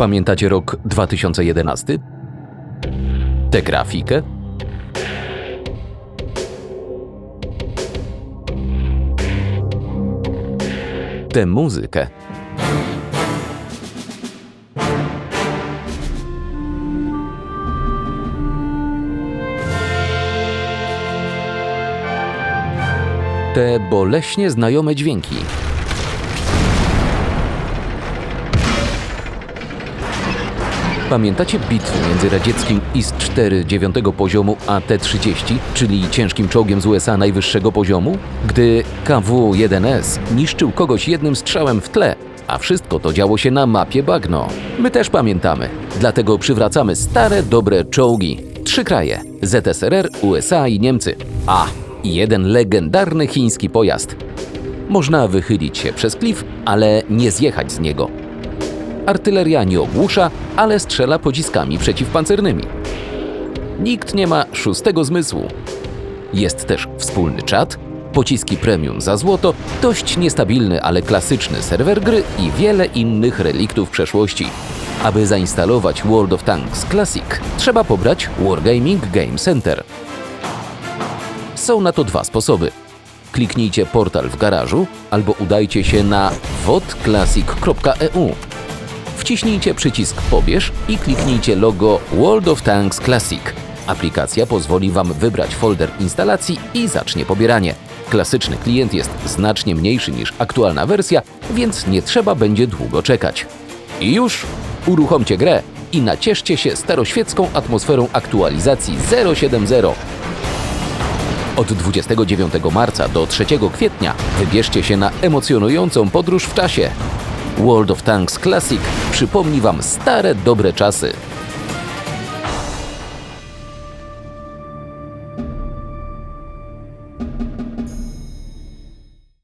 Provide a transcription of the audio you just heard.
Pamiętacie rok 2011? Tę grafikę? Tę muzykę? Te boleśnie znajome dźwięki. Pamiętacie bitwy między radzieckim IS-4 9 poziomu a T-30, czyli ciężkim czołgiem z USA najwyższego poziomu? Gdy KW-1S niszczył kogoś jednym strzałem w tle, a wszystko to działo się na mapie bagno. My też pamiętamy, dlatego przywracamy stare, dobre czołgi. Trzy kraje: ZSRR, USA i Niemcy. A, i jeden legendarny chiński pojazd. Można wychylić się przez klif, ale nie zjechać z niego. Artyleria nie ogłusza, ale strzela pociskami przeciwpancernymi. Nikt nie ma szóstego zmysłu. Jest też wspólny czat, pociski premium za złoto, dość niestabilny, ale klasyczny serwer gry i wiele innych reliktów przeszłości. Aby zainstalować World of Tanks Classic, trzeba pobrać Wargaming Game Center. Są na to dwa sposoby. Kliknijcie portal w garażu albo udajcie się na wodclassic.eu. Wciśnijcie przycisk Pobierz i kliknijcie logo World of Tanks Classic. Aplikacja pozwoli Wam wybrać folder instalacji i zacznie pobieranie. Klasyczny klient jest znacznie mniejszy niż aktualna wersja, więc nie trzeba będzie długo czekać. I już uruchomcie grę i nacieszcie się staroświecką atmosferą aktualizacji 070. Od 29 marca do 3 kwietnia wybierzcie się na emocjonującą podróż w czasie. World of Tanks Classic przypomni Wam stare, dobre czasy.